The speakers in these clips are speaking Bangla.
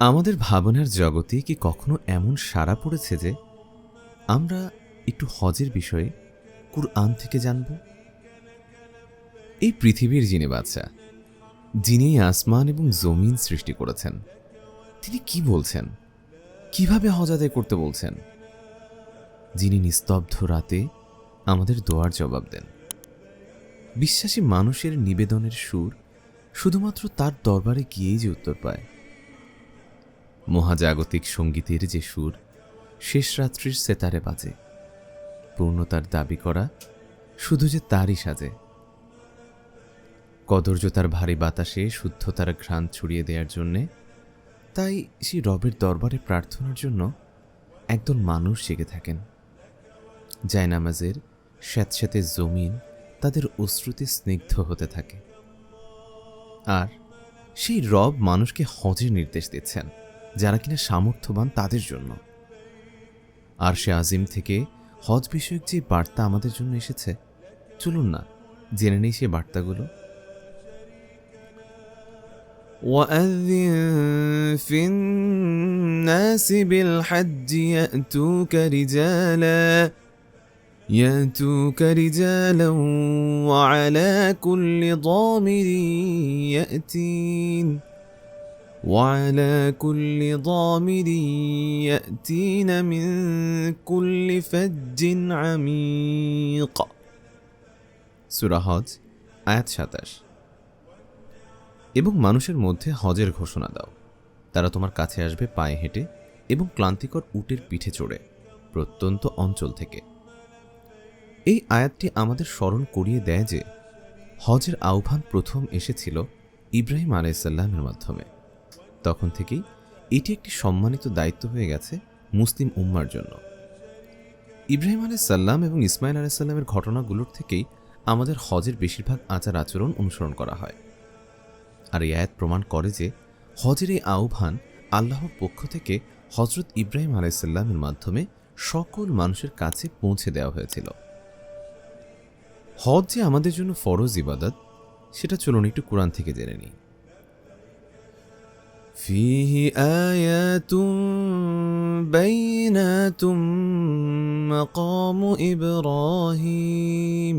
আমাদের ভাবনার জগতে কি কখনো এমন সাড়া পড়েছে যে আমরা একটু হজের বিষয়ে কুরআন থেকে জানব? এই পৃথিবীর যিনি বাচ্চা যিনি আসমান এবং জমিন সৃষ্টি করেছেন তিনি কি বলছেন? কীভাবে হজ আদায় করতে বলছেন? যিনি নিস্তব্ধ রাতে আমাদের দোয়ার জবাব দেন। বিশ্বাসী মানুষের নিবেদনের সুর শুধুমাত্র তার দরবারে গিয়েই যে উত্তর পায়। মহাজাগতিক সঙ্গীতের যে সুর শেষ রাত্রির সেতারে বাজে। পূর্ণতার দাবি করা শুধু যে তারই সাজে। কদর্য তার ভারী বাতাসে, শুদ্ধতার ঘ্রাণ ছড়িয়ে দেওয়ার জন্যে তাই সেই রবের দরবারে প্রার্থনার জন্য একদল মানুষ জেগে থাকেন। জায়নামাজের স্যাঁতস্যাঁতে জমিন তাদের অশ্রুতে স্নিগ্ধ হতে থাকে। আর সেই রব মানুষকে হজের নির্দেশ দিচ্ছেন, যারা কিনা সামর্থ্যবান তাদের জন্য। আর সে আজিম থেকে হজ বিষয়ক যে বার্তা আমাদের জন্য এসেছে, চলুন না, জেনে নেই সে বার্তাগুলো। وأذن في الناس بالحج يأتوك رجالا يأتوك رجالا وعلى كل ضامر يأتين وعلى كل ضامر يأتين من كل فج عميق. سورة هود آيات 27 এবং মানুষের মধ্যে হজের ঘোষণা দাও। তারা তোমার কাছে আসবে পায়ে হেঁটে এবং ক্লান্তিকর উটের পিঠে চড়ে প্রত্যন্ত অঞ্চল থেকে। এই আয়াতটি আমাদের স্মরণ করিয়ে দেয় যে, হজের আহ্বান প্রথম এসেছিল ইব্রাহিম আলাইসাল্লামের মাধ্যমে। তখন থেকেই এটি একটি সম্মানিত দায়িত্ব হয়ে গেছে মুসলিম উম্মার জন্য। ইব্রাহিম আলাইসাল্লাম এবং ইসমাইল আলাইসাল্লামের ঘটনাগুলোর থেকেই আমাদের হজের বেশিরভাগ আচার আচরণ অনুসরণ করা হয়। আর এই আয়াত প্রমাণ করে যে হজের এই আহ্বান আল্লাহর পক্ষ থেকে হজরত ইব্রাহিম আলাইসাল্লামের মাধ্যমে সকল মানুষের কাছে পৌঁছে দেওয়া হয়েছিল হজ যে আমাদের জন্য ফরজ ইবাদত সেটা চলুন একটু কোরআন থেকে জেনে নিই فيه آيات بينات مقام إبراهيم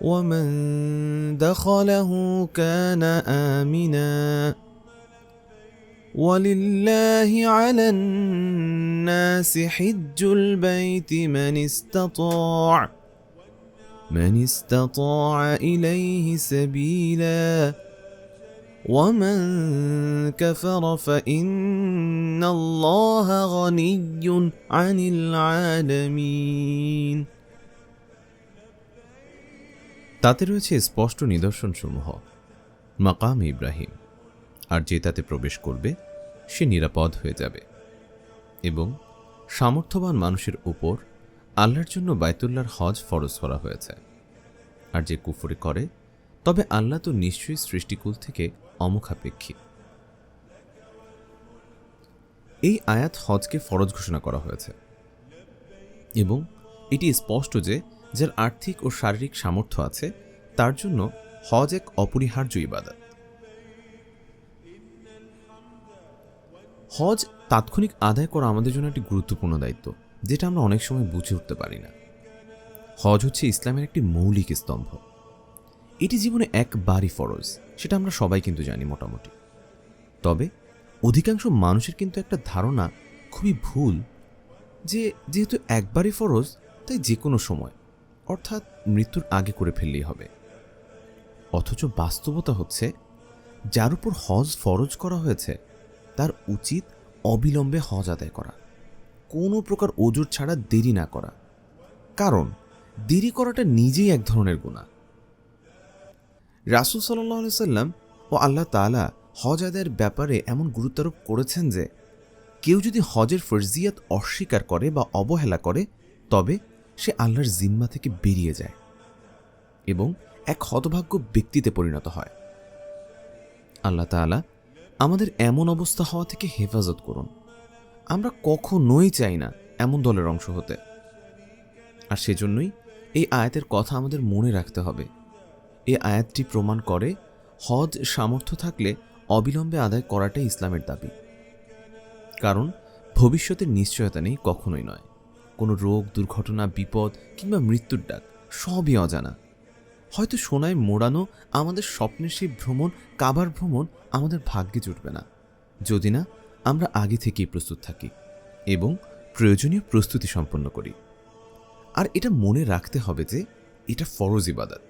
ومن دخله كان آمنا. ولله على الناس حج البيت من استطاع من استطاع إليه سبيلا. ومن كفر فإن الله غني عن العالمين. তাতে রয়েছে স্পষ্ট নিদর্শনসমূহ। মাকাম ইব্রাহিম। আর যে তাতে প্রবেশ করবে, সে নিরাপদ হয়ে যাবে। এবং সামর্থ্যবান মানুষের উপর আল্লাহর জন্য বাইতুল্লাহর হজ ফরজ করা হয়েছে। আর যে কুফরি করে, তবে আল্লাহ তো নিশ্চয়ই সৃষ্টিকুল থেকে অমুখাপেক্ষী। এই আয়াত হজকে ফরজ ঘোষণা করা হয়েছে। এবং এটি স্পষ্ট যে যার আর্থিক ও শারীরিক সামর্থ্য আছে, তার জন্য হজ এক অপরিহার্য ইবাদত। হজ তাৎক্ষণিক আদায় করা আমাদের জন্য একটি গুরুত্বপূর্ণ দায়িত্ব, যেটা আমরা অনেক সময় বুঝে উঠতে পারি না। হজ হচ্ছে ইসলামের একটি মৌলিক স্তম্ভ। এটি জীবনে একবারই ফরজ, সেটা আমরা সবাই কিন্তু জানি মোটামুটি। তবে অধিকাংশ মানুষের কিন্তু একটা ধারণা খুবই ভুল, যে যেহেতু একবারই ফরজ, তাই যে কোনো সময় অর্থাৎ মৃত্যুর আগে করে ফেললেই হবে। অথচ বাস্তবতা হচ্ছে, যার উপর হজ ফরজ করা হয়েছে, তার উচিত অবিলম্বে হজ আদায় করা। কোনো প্রকার ওজোর ছাড়া দেরি না করা। কারণ, দেরি করাটা নিজেই এক ধরনের গুণা রাসুল সাল্লাহ সাল্লাম ও আল্লাহ তালা হজ আদায়ের ব্যাপারে এমন গুরুত্বারোপ করেছেন যে, কেউ যদি হজের ফরজিয়াত অস্বীকার করে বা অবহেলা করে, তবে সে আল্লাহর জিম্মা থেকে বেরিয়ে যায় এবং এক হতভাগ্য ব্যক্তিতে পরিণত হয়। আল্লাহ তাআলা আমাদের এমন অবস্থা হওয়া থেকে হেফাজত করুন। আমরা কখনোই চাই না এমন দলের অংশ হতে। আর সেজন্যই এই আয়াতের কথা আমাদের মনে রাখতে হবে। এই আয়াতটি প্রমাণ করে হজ সামর্থ্য থাকলে অবিলম্বে আদায় করাটাই ইসলামের দাবি। কারণ ভবিষ্যতের নিশ্চয়তা নেই কখনোই নয়। কোনো রোগ, দুর্ঘটনা, বিপদ কিংবা মৃত্যুর ডাক, সবই অজানা। হয়তো সোনায় মোড়ানো আমাদের স্বপ্নের সেই ভ্রমণ, কাবার ভ্রমণ আমাদের ভাগ্যে জুটবে না। যদি না, আমরা আগে থেকেই প্রস্তুত থাকি এবং প্রয়োজনীয় প্রস্তুতি সম্পন্ন করি। আর এটা মনে রাখতে হবে যে, এটা ফরজ ইবাদত।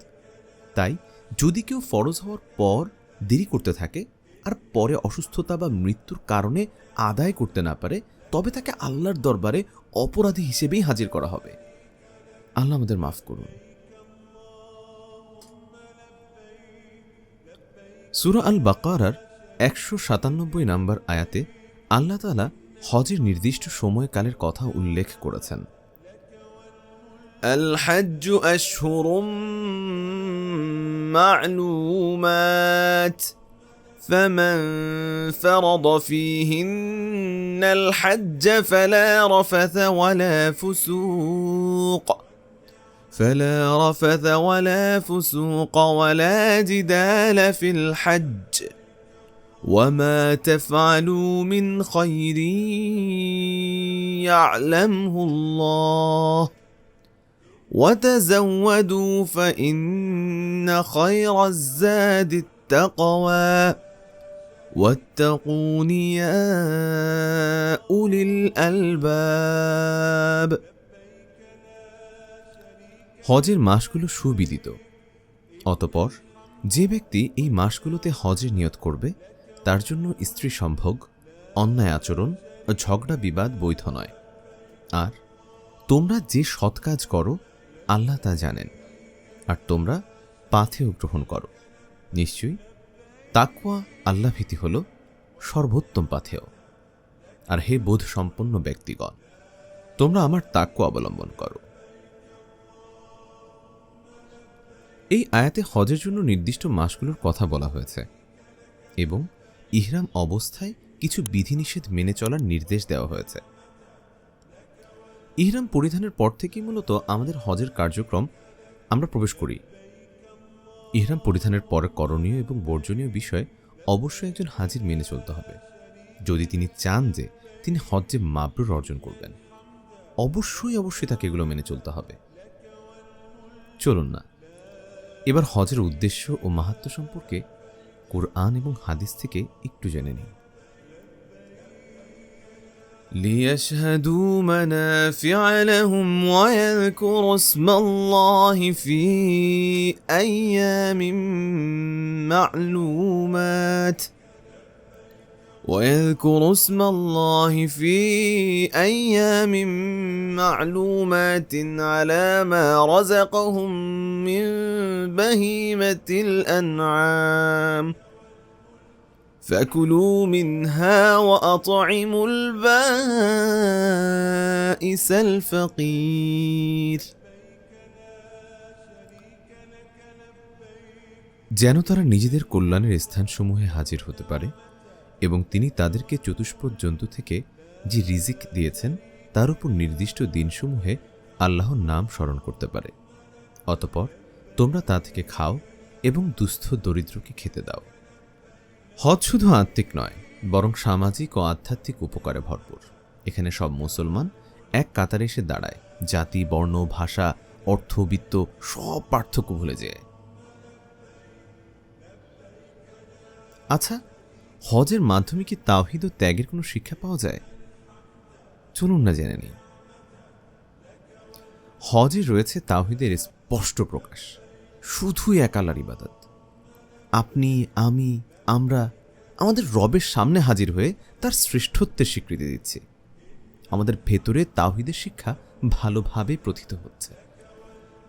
তাই যদি কেউ ফরজ হওয়ার পর দেরি করতে থাকে, আর পরে অসুস্থতা বা মৃত্যুর কারণে আদায় করতে না পারে তবে তাকে আল্লাহর দরবারে অপরাধী হিসেবেই হাজির করা হবে আল্লাহ আমাদের মাফ করুন সুরা আল বাকারার একশো সাতানব্বই নম্বর আয়াতে আল্লাহ তালা হজের নির্দিষ্ট সময়কালের কথা উল্লেখ করেছেন الحج أشهر معلومات فمن فرض فيهن الحج فلا رفث ولا فسوق فلا رفث ولا فسوق ولا جدال في الحج وما تفعلوا من خير يعلمه الله وتزودوا فإن خير الزاد التقوى واتقون يا أولي الألباب হজের মাসগুলো সুবিদিত অতপর যে ব্যক্তি এই মাসগুলোতে হজের নিয়ত করবে তার জন্য স্ত্রী সম্ভোগ অন্যায় আচরণ ও ঝগড়া বিবাদ বৈধ নয় আর তোমরা যে সৎ কাজ করো আল্লাহ তা জানেন আর তোমরা পাথেও গ্রহণ করো নিশ্চয়ই তাকুয়া আল্লাহ ভীতি হল সর্বোত্তম পাথেয়। আর হে বোধ সম্পন্ন ব্যক্তিগণ, তোমরা আমার তাকুয়া অবলম্বন করো। এই আয়াতে হজের জন্য নির্দিষ্ট মাসগুলোর কথা বলা হয়েছে এবং ইহরাম অবস্থায় কিছু বিধিনিষেধ মেনে চলার নির্দেশ দেওয়া হয়েছে। ইহরাম পরিধানের পর থেকেই মূলত আমাদের হজের কার্যক্রম আমরা প্রবেশ করি। ইহরাম পরিধানের পর করণীয় এবং বর্জনীয় বিষয়ে অবশ্যই একজন হাজির মেনে চলতে হবে। যদি তিনি চান যে তিনি হজ্জে মাবরুর অর্জন করবেন, অবশ্যই অবশ্যই তাকে এগুলো মেনে চলতে হবে। চলুন না। এবার হজের উদ্দেশ্য ও মাহাত্ম সম্পর্কে কোরআন এবং হাদিস থেকে একটু জেনে নিই। ليشهدوا منافع لهم ويذكروا اسم الله في أيام معلومات. ويذكروا اسم الله في أيام معلومات على ما رزقهم من بهيمة الأنعام. فكلوا منها وأطعموا البائس الفقير যেন তারা নিজেদের কল্যাণের স্থানসমূহে হাজির হতে পারে এবং তিনি তাদেরকে চতুষ্পদ জন্তু থেকে যে রিজিক দিয়েছেন তার উপর নির্দিষ্ট দিনসমূহে আল্লাহর নাম স্মরণ করতে পারে অতপর তোমরা তা থেকে খাও এবং দুস্থ দরিদ্রকে খেতে দাও হজ শুধু আত্মিক নয়, বরং সামাজিক ও আধ্যাত্মিক উপকারে ভরপুর। এখানে সব মুসলমান এক কাতারে এসে দাঁড়ায়। জাতি, বর্ণ, ভাষা, অর্থ, বিত্ত সব পার্থক্য ভুলে যায়। আচ্ছা হজের মাধ্যমে কি তাওহিদ ও ত্যাগের কোনো শিক্ষা পাওয়া যায়? চলুন না জেনে নিই। হজে রয়েছে তাওহিদের স্পষ্ট প্রকাশ। শুধুই এক ইবাদত। আপনি, আমি আমরা আমাদের রবের সামনে হাজির হয়ে তার শ্রেষ্ঠত্বের স্বীকৃতি দিচ্ছি। আমাদের ভেতরে তাওহিদের শিক্ষা ভালোভাবে প্রথিত হচ্ছে।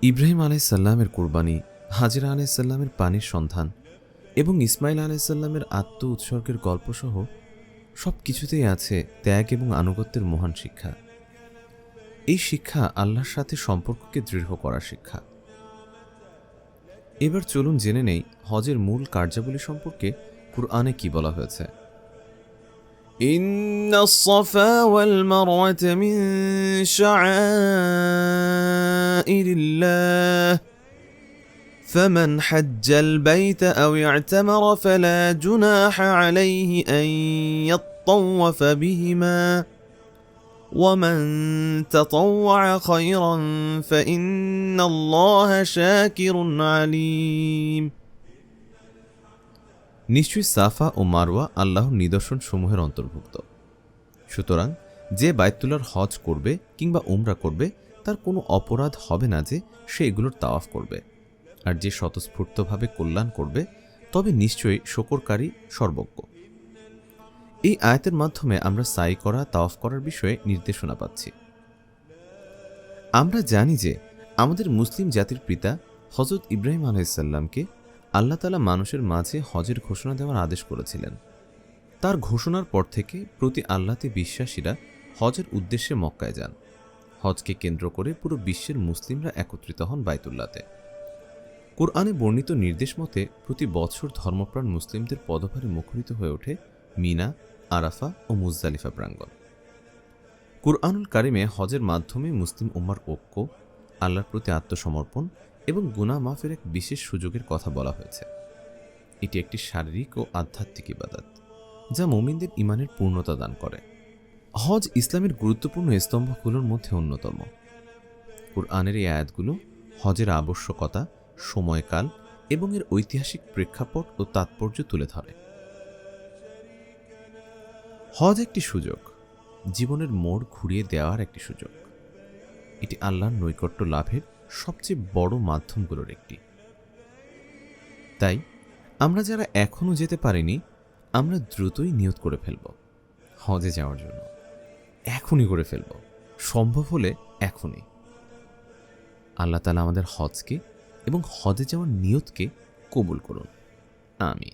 ইব্রাহিম আলাইসাল্লামের কোরবানি, হাজিরা আলাইসাল্লামের পানির সন্ধান এবং ইসমাইল আলাইসাল্লামের আত্ম উৎসর্গের গল্পসহ সব কিছুতেই আছে ত্যাগ এবং আনুগত্যের মহান শিক্ষা। এই শিক্ষা আল্লাহর সাথে সম্পর্ককে দৃঢ় করার শিক্ষা। এবার চলুন জেনে নেই হজের মূল কার্যাবলী সম্পর্কে কুরআনে কি বলা হয়েছে إن الصفا والمروة من شعائر الله فمن حج البيت أو اعتمر فلا جناح عليه أن يطوف بهما ومن تطوع خيرا فإن الله شاكر عليم নিশ্চয়ই সাফা ও মারওয়া আল্লাহর নিদর্শন সমূহের অন্তর্ভুক্ত সুতরাং যে বায়তুল্লার হজ করবে কিংবা উমরা করবে তার কোনো অপরাধ হবে না যে সে এগুলোর তাওয়াফ করবে আর যে স্বতঃস্ফূর্তভাবে কল্যাণ করবে তবে নিশ্চয়ই শকরকারী সর্বজ্ঞ এই আয়াতের মাধ্যমে আমরা সাই করা, তাওয়াফ করার বিষয়ে নির্দেশনা পাচ্ছি। আমরা জানি যে আমাদের মুসলিম জাতির পিতা হজরত ইব্রাহিম আলাইসাল্লামকে আল্লাহ তালা মানুষের মাঝে হজের ঘোষণা দেওয়ার আদেশ করেছিলেন। তার ঘোষণার পর থেকে প্রতি আল্লাহতে বিশ্বাসীরা হজের উদ্দেশ্যে মক্কায় যান। হজকে কেন্দ্র করে পুরো বিশ্বের মুসলিমরা একত্রিত হন বাইতুল্লাতে কোরআনে বর্ণিত নির্দেশ মতে প্রতি বছর ধর্মপ্রাণ মুসলিমদের পদভারে মুখরিত হয়ে ওঠে মিনা, আরাফা ও মুজদালিফা প্রাঙ্গণ। কুরআনুল কারিমে হজের মাধ্যমে মুসলিম উম্মার ঐক্য, আল্লাহর প্রতি আত্মসমর্পণ এবং গুনা মাফের এক বিশেষ সুযোগের কথা বলা হয়েছে। এটি একটি শারীরিক ও আধ্যাত্মিক ইবাদত, যা মোমিনদের ইমানের পূর্ণতা দান করে। হজ ইসলামের গুরুত্বপূর্ণ স্তম্ভগুলোর মধ্যে অন্যতম। কুরআনের এই আয়াতগুলো হজের আবশ্যকতা, সময়কাল এবং এর ঐতিহাসিক প্রেক্ষাপট ও তাৎপর্য তুলে ধরে। হজ একটি সুযোগ, জীবনের মোড় ঘুরিয়ে দেওয়ার একটি সুযোগ। এটি আল্লাহর নৈকট্য লাভের সবচেয়ে বড় মাধ্যমগুলোর একটি। তাই, আমরা যারা এখনও যেতে পারিনি, আমরা দ্রুতই নিয়ত করে ফেলব, হজে যাওয়ার জন্য। এখনই করে ফেলব, সম্ভব হলে এখনই। আল্লাহ তালা আমাদের হজকে এবং হজে যাওয়ার নিয়তকে কবুল করুন। আমি